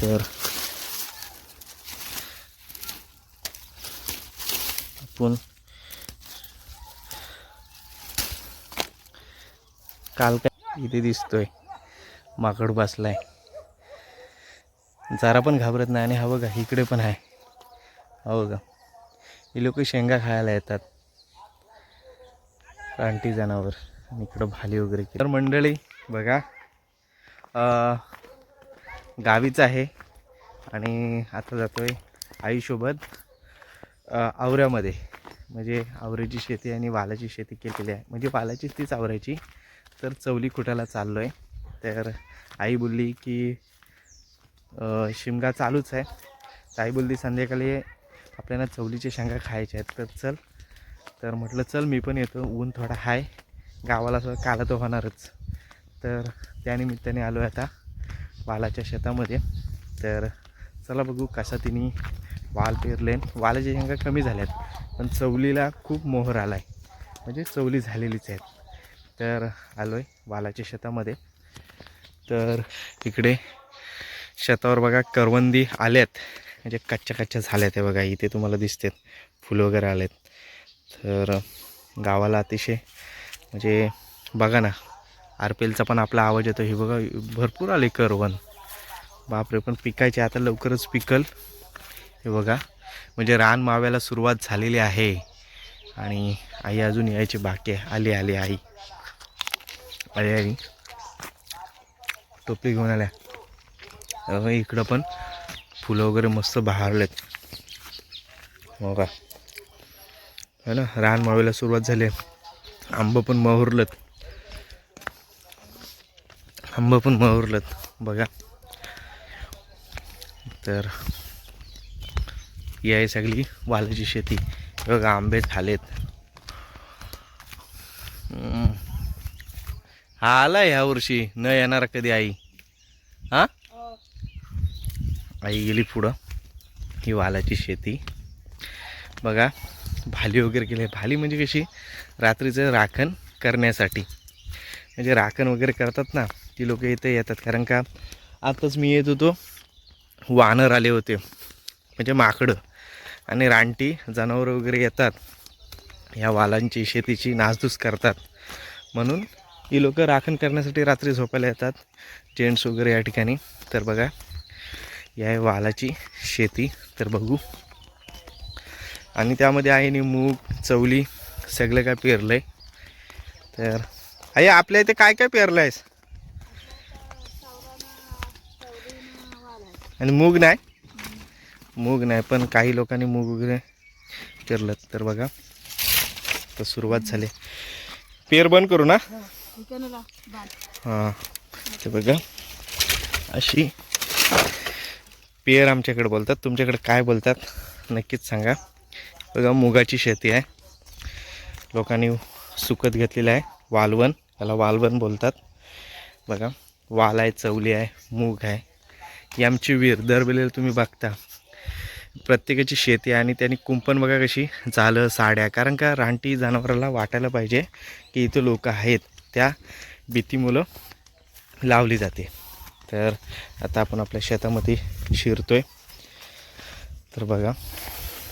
तर आपण काल काय इथे दिसतोय. माकड बसलाय. जरा पण घाबरत नाही आणि हा बघा इकडे पण आहे. हा बघा. ही लोक शेंगा खायला येतात. रानटी जनावर. आणि इकडं भाली वगैरे तर मंडळी बघा. गावीच आहे. आणि आता जातोय आईसोबत आवऱ्यामध्ये. म्हणजे आवऱ्याची शेती आणि वालाची शेती केलेली आहे. म्हणजे वालाचीच तीच आवरायची तर चवली खुटायला चाललो आहे तर आई बोलली की शिमगा चालूच आहे. तर आई बोलली संध्याकाळी आपल्याला चवलीच्या शेंगा खायच्या आहेत. तर चल. तर म्हटलं चल मी पण येतो. ऊन थोडा हाय. गावाला असं काला तर होणारच. तर त्यानिमित्ताने आलो आहे आता. वालाच्या शेतामध्ये. तर चला बघू कसा तिने वाल पेरले. वालाच्या शेंगा कमी झाल्यात पण चवलीला खूप मोहर आला आहे म्हणजे चवली झालेलीच आहेत. तर आलो आहे वालाच्या शेतामध्ये. तर इकडे शेतावर बघा करवंदी आल्यात. म्हणजे कच्च्या कच्च्या झाल्यात आहे बघा. इथे तुम्हाला दिसतात फुलं वगैरे आलेत. तर गावाला अतिशय म्हणजे बघा ना आर पी एलचा पण आपला आवाज येतो. हे बघा भरपूर आले करवण बापरे पण पिकायचे आता लवकरच पिकल. हे बघा म्हणजे रान माव्याला सुरुवात झालेली आहे. आणि आई अजून यायची बाकी आहे. आली आली आई. आली आई. टोपली घेऊन आल्या. इकडं पण फुलं वगैरे मस्त बहारलेत. हो का है ना? रान मावेला सुरुवात झाली आंब पण महुरलत. आंब पण महुरलत बघा. तर ही आहे सगळी वालाची शेती. बघा आंबे झालेत. हा आला ह्या वर्षी. न येणार कधी आई? हा? आई गेली पुढं. ही वालाची शेती. बघा भाली वगैरे केली. आहे भाली म्हणजे कशी? रात्रीचं राखण करण्यासाठी. म्हणजे राखण वगैरे करतात ना ती लोक इथे येतात. कारण का आताच मी येत होतो वानर आले होते. म्हणजे माकडं. आणि रानटी जनावरं वगैरे येतात. ह्या वालांची शेतीची नासधूस करतात. म्हणून ही लोकं राखण करण्यासाठी रात्री झोपायला येतात. जेंट्स वगैरे या ठिकाणी. तर बघा या आहे वालाची शेती तर बघू. आणि त्यामध्ये आईने मूग चवली सगळं काय पेरलं आहे तर आई आपल्या इथे काय काय पेरलं आहेस आणि मूग नाही. मूग नाही पण काही लोकांनी मूग वगैरे पेरलं तर बघा तर सुरुवात झाली. पेर बंद करू ना? हां ते बघा. अशी पेर आमच्याकडे बोलतात. तुमच्याकडे काय बोलतात नक्कीच सांगा. बघा मुगाची शेती आहे. लोकांनी सुकत घेतलेलं आहे. वालवण याला वालवण बोलतात. बघा वाल आहे चवली आहे मूग आहे. ही आमची विहीर. दरवेळेला तुम्ही बघता. प्रत्येकाची शेती आणि त्यांनी कुंपण बघा कशी झालं साड्या. कारण का रानटी जनावराला वाटायला पाहिजे की इथं लोक आहेत. त्या भीतीमुळं लावली जाते. तर आता आपण आपल्या शेतामध्ये शिरतोय. तर बघा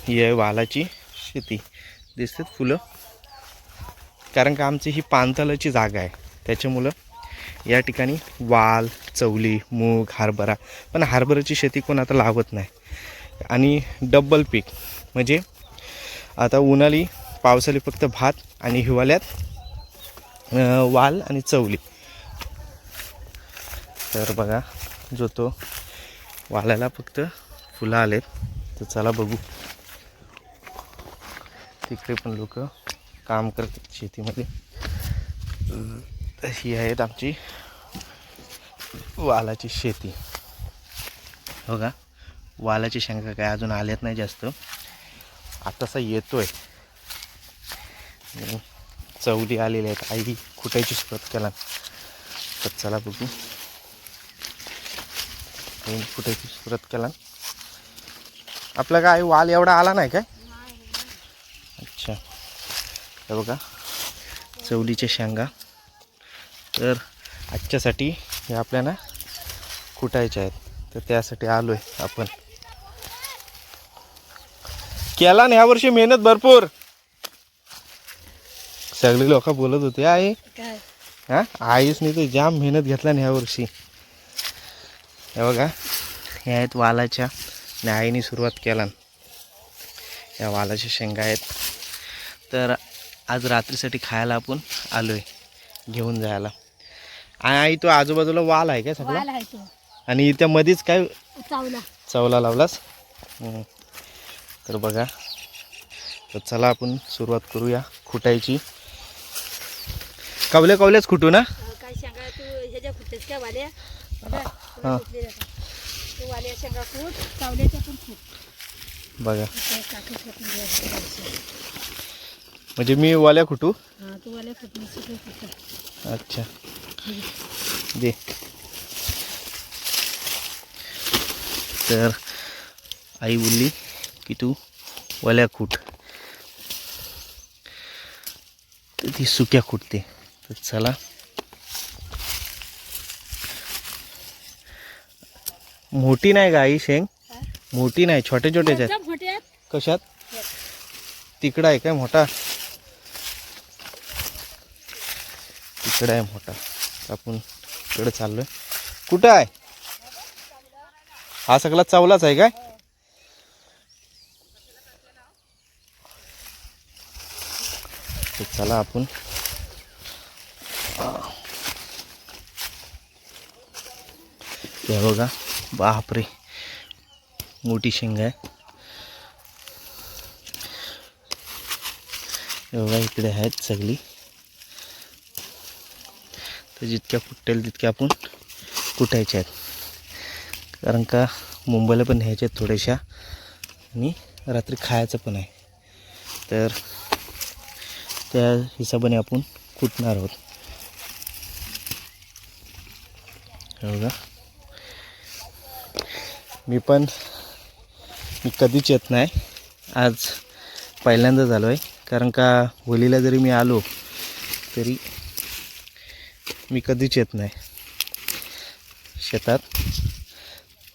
ही आहे वालाची शेती. दिसतात फुलं. कारण का आमची ही पानतलाची जागा आहे. त्याच्यामुळं या ठिकाणी वाल चवली मूग हरभरा. पण हरभऱ्याची शेती कोण आता लावत नाही. आणि डब्बल पीक म्हणजे आता उन्हाळी पावसाळी फक्त भात आणि हिवाळ्यात वाल आणि चवली तर बघा जो तो वालाला फक्त फुलं आलेत. तर चला बघू. तिकडे पण लोक काम करतात शेतीमध्ये. ही आहेत आमची वालाची शेती. बघा वालाची शेंगा काय अजून आल्यात नाही जास्त? आतासा येतोय. चवली आलेली आहेत. आई कुटायची सुरुवात केला. तर चला बघू. आई कुटायची सुरुवात केला. आपला काय वाल एवढा आला नाही काय? अच्छा. हे बघा. चवलीच्या शेंगा. तर आजच्यासाठी हे आपल्याला कुटायच्या आहेत. तर त्यासाठी आलोय आपण. केला ना ह्या वर्षी मेहनत भरपूर. सगळे लोक बोलत होते आहे काय? हा आईच नाही तर जाम मेहनत घेतला ना ह्या वर्षी. हे बघा हे आहेत वालाच्या. आणि आईने सुरुवात केला या वालाच्या शेंगा आहेत. तर आज रात्रीसाठी खायला आपण आलोय घेऊन जायला. आणि आई तो आजूबाजूला वाल आहे का सगळा? आहे आणि त्या मध्येच काय चावला. चवला लावलास. तर बघा. तर चला आपण सुरुवात करूया खुटायची. कवले कवलेच खुटू ना? काय शेंगा तू ह्याच्या वाल्या? बघा, हा. तू वाल्या शेंगा पण. म्हणजे मी वाल्या खुटू? हा तू वाल्या अच्छा. दे. तर आई बोलली की तू वल्या खूट. तर ती सुक्या खुटते तर चला. मोठी नाही का आई शेंग? मोठी नाही छोटे छोटेच आहेत. कशात? तिकडं आहे काय मोठा? तिकडं आहे मोठा. आपण इकडं चाललोय. कुठं आहे? हा सगळा चावलाच आहे काय? चला आपण. हे बघा बापरे. मोठी शेंगा आहे. बघा इकडे आहेत सगळी. तर जितक्या फुटेल तितक्या आपण कुटायच्या आहेत. कारण का मुंबईला पण न्यायच्या आहेत थोड्याशा. आणि रात्री खायचं पण आहे. तर त्या हिशोबाने आपण कुटणार आहोत? बघा. मी पण मी कधीच येत नाही. आज पहिल्यांदा झालो आहे कारण का होलीला जरी मी आलो तरी मी कधीच येत नाही. शेतात.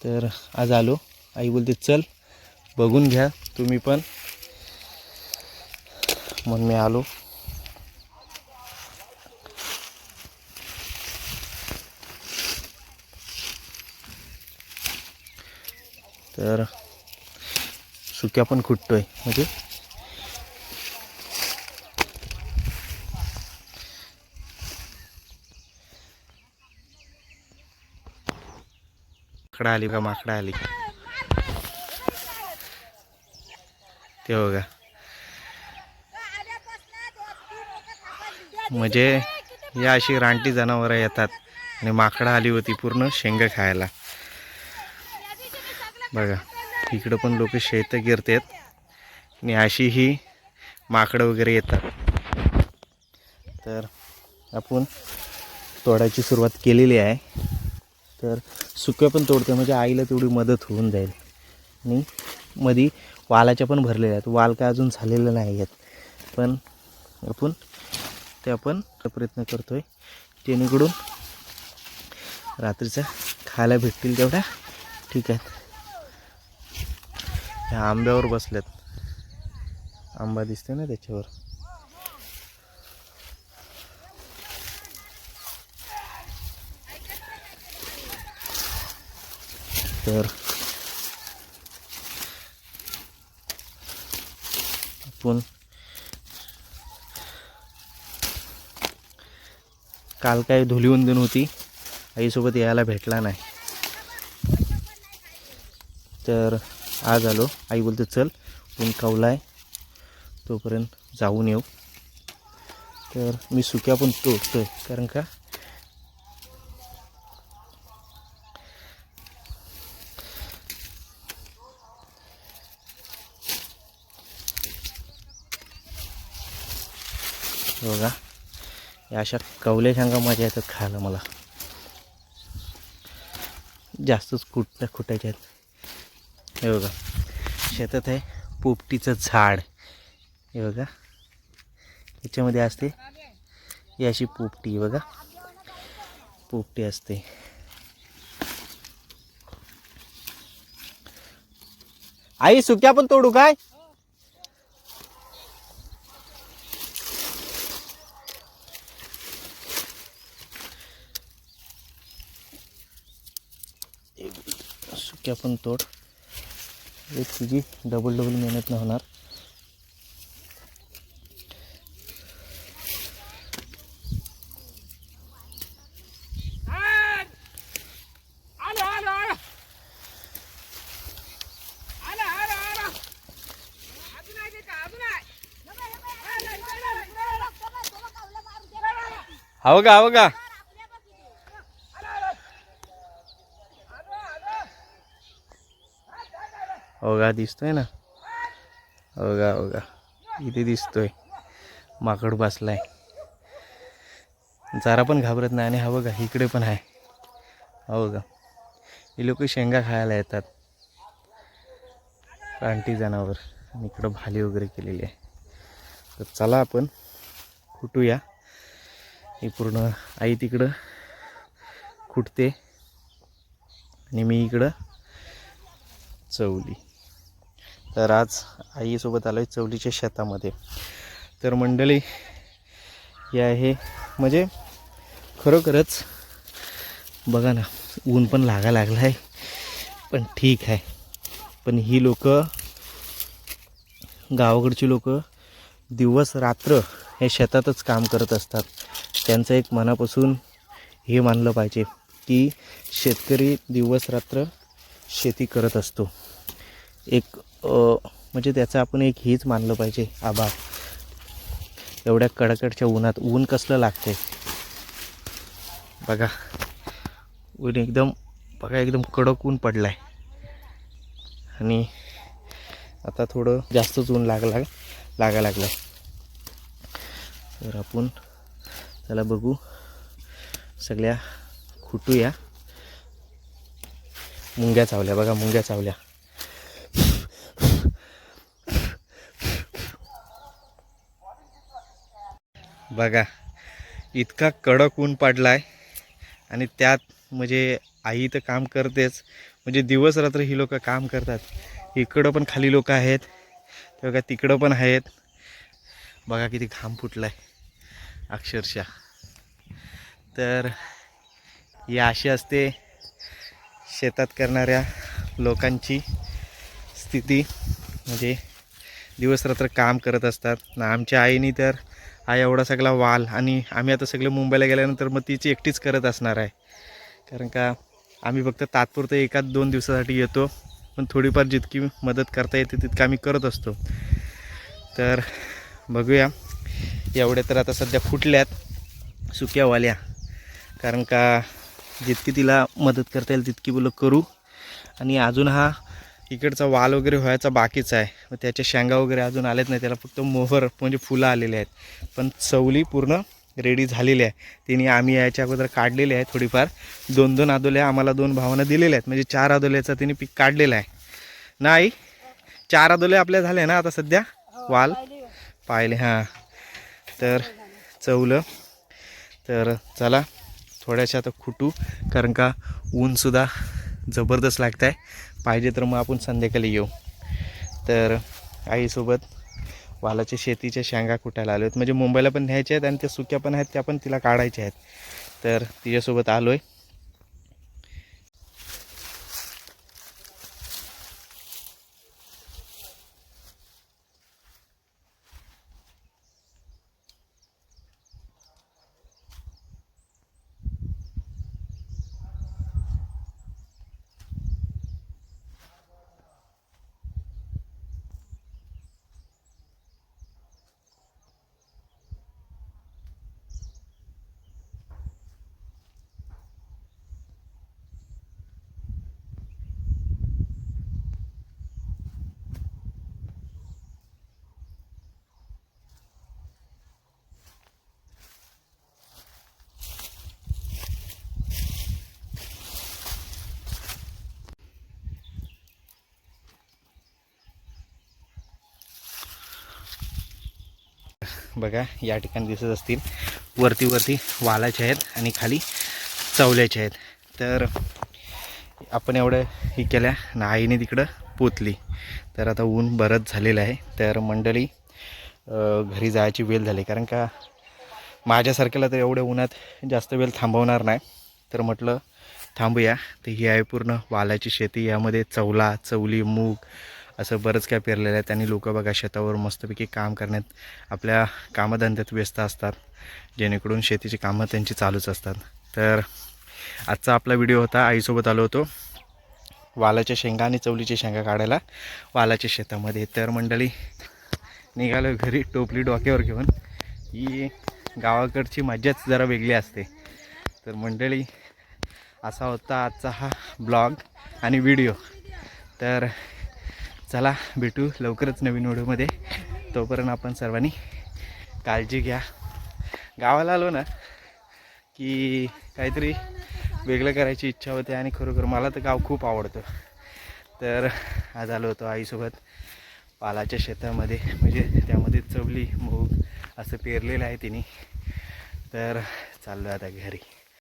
तर आज आलो. आई बोलते चल बघून घ्या तुम्ही पण. मग मी आलो. तर सुक्या पण खुटतोय म्हणजे माकडा आली का माकडा आली. ते बघा. म्हणजे या अशी रानटी जनावरं येतात आणि माकडा आली होती पूर्ण शेंग खायला. बघा इकडं पण लोक शेत गिरतात आणि अशी ही माकडं वगैरे येतात. तर आपण तोडायची सुरुवात केलेली आहे. तर सुक्या पण तोडते म्हणजे आईला तेवढी मदत होऊन जाईल. आणि मधी वालाच्या पण भरलेल्या आहेत. वाल काय अजून झालेलं नाही आहेत. पण आपण ते आपण प्रयत्न करतोय. जेणेकरून रात्रीचा खायला भेटतील तेवढ्या. ठीक आहेत ह्या आंब्यावर बसल्यात आंबा दिसते ना त्याच्यावर. तर आपण काल काय धुलीवंदन होती. आईसोबत यायला भेटला नाही. तर आज आलो. आई बोलते चल ऊन कावला आहे तोपर्यंत जाऊन येऊ. तर मी सुक्या पण तोडतोय. कारण का? बघा. या अशा कवल्या शेंगा मजा येतात खायला मला. जास्तच कुट खुटायच्या आहेत. हे बघा. शेतात आहे पोपटीचं झाड. हे बघा. याच्यामध्ये असते ही अशी पोपटी बघा. पोपटी असते. आई सुक्या पण तोडू काय सुक्या पण तोड. एक तुझी डबल डबल मेहनत न होणार. हवं का हवं का? हो का दिसतोय ना? हो का हो का इथे दिसतोय. माकड बसलाय. जरा पण घाबरत नाही आणि हा का इकडे पण आहे. हो का हे लोक शेंगा खायला येतात. रानटी जनावर. आणि इकडं भाली वगैरे केलेली आहे. तर चला आपण कुटूया ही पूर्ण आई तिकडं खुटते. आणि मी इकडं चवली. तर आज आईसोबत आलो आहे चवलीच्या शेतामध्ये. तर मंडळी हे आहे म्हणजे खरोखरच बघा ना ऊन पण लागा लागला आहे पण ठीक आहे. पण ही लोक गावाकडची लोक दिवस रात्र हे शेतातच काम करत असतात. त्यांचं एक मनापासून हे मानलं पाहिजे की शेतकरी दिवस रात्र शेती करत असतो. एक म्हणजे त्याचं आपण एक हेच मानलं पाहिजे. आभार. एवढ्या कडकडच्या उन्हात ऊन कसलं लागते बघा. ऊन एकदम बघा एकदम कडक ऊन पडलं आहे आणि आता थोडं जास्तच ऊन लागला लागा लागलं. आहे तर आपण त्याला बघू. सगळ्या खुटूया. मुंग्या चावल्या बघा मुंग्या चावल्या. बघा इतका कडक ऊन पडला आहे आणि त्यात म्हणजे आई तर काम करतेच. म्हणजे दिवस रात्र ही लोक काम करतात. इकडं पण खाली लोक आहेत. ते बघा तिकडं पण आहेत. बघा किती घाम फुटला आहे अक्षरशः. तर ही अशी असते शेतात करणाऱ्या लोकांची स्थिती. म्हणजे दिवसरात्र काम करत असतात. ना आमच्या आईनी तर हा एवढा सगळा वाल आणि आम्ही आता सगळे मुंबईला गेल्यानंतर मग तिची एकटीच करत असणार आहे. कारण का आम्ही फक्त तात्पुरतं एकाच दोन दिवसासाठी येतो पण थोडीफार जितकी मदत करता येते तितकं आम्ही करत असतो. तर बघूया. एवढ्या तर आता सध्या फुटल्यात सुक्यावाल्या. कारण का जितकी तिला मदत करता येईल तितकी बोलं करू. आणि अजून हा इकडचा वाल वगैरे व्हायचा बाकीच आहे. मग त्याच्या शेंगा वगैरे अजून आलेत नाही त्याला फक्त मोहर म्हणजे फुलं आलेले आहेत. पण चवली पूर्ण रेडी झालेली आहे. तिने आम्ही याच्या अगोदर काढलेली आहे थोडीफार. दोन दोन आदोल्या आम्हाला दोन भावना दिलेल्या आहेत. म्हणजे चार आदोल्याचं तिने पीक काढलेलं आहे. नाही चार आदोले आपल्या झाल्या ना आता सध्या? वाल? पाहिले हां. तर चवलं. तर चला थोड्याशा आता खुटू. कारण का ऊनसुद्धा जबरदस्त लागत आहे पाहिजे तर मग आपण संध्याकाळी येऊ. तर आईसोबत वालाच्या शेतीच्या शेंगा कुटायला आलो आहेत म्हणजे मुंबईला पण न्यायच्या आहेत आणि त्या सुक्या पण आहेत त्या पण तिला काढायच्या आहेत. तर तिच्यासोबत आलो आहे बघा या ठिकाणी दिसत असतील. वरती वरती वालाचे आहेत आणि खाली चवल्याचे आहेत. तर आपण एवढं हे केल्या ना आईने तिकडं पोचली तर आता ऊन बरंच झालेलं आहे. तर मंडळी घरी जायची वेळ झाली. कारण का माझ्यासारख्याला तर एवढ्या उन्हात जास्त वेळ थांबवणार नाही. तर म्हटलं थांबूया. तर ही आहे पूर्ण वालाची शेती. यामध्ये चवला चवली मूग असं बरंच काय पेरलेलं आहे. त्यांनी लोक बघा शेतावर मस्तपैकी काम करण्यात आपल्या कामधंद्यात व्यस्त असतात. जेणेकरून शेतीची कामं त्यांची चालूच असतात. तर आजचा आपला व्हिडिओ होता. आईसोबत आलो होतो. वालाच्या शेंगा आणि चवलीच्या शेंगा काढायला वालाच्या शेतामध्ये. तर मंडळी निघालो घरी टोपली डोक्यावर घेऊन. ही गावाकडची मजाच जरा वेगळी असते. तर मंडळी असा होता आजचा हा ब्लॉग आणि व्हिडिओ. तर चला भेटू लवकरच नवीन व्हिडिओमध्ये. तोपर्यंत आपण सर्वांनी काळजी घ्या. गावाला आलो ना की काहीतरी वेगळं करायची इच्छा होते आणि खरोखर मला तर गाव खूप आवडतं. तर आज आलो होतो आईसोबत पालाच्या शेतामध्ये. म्हणजे त्यामध्ये चवली मूग असं पेरलेलं आहे तिने. तर चाललो आता घरी.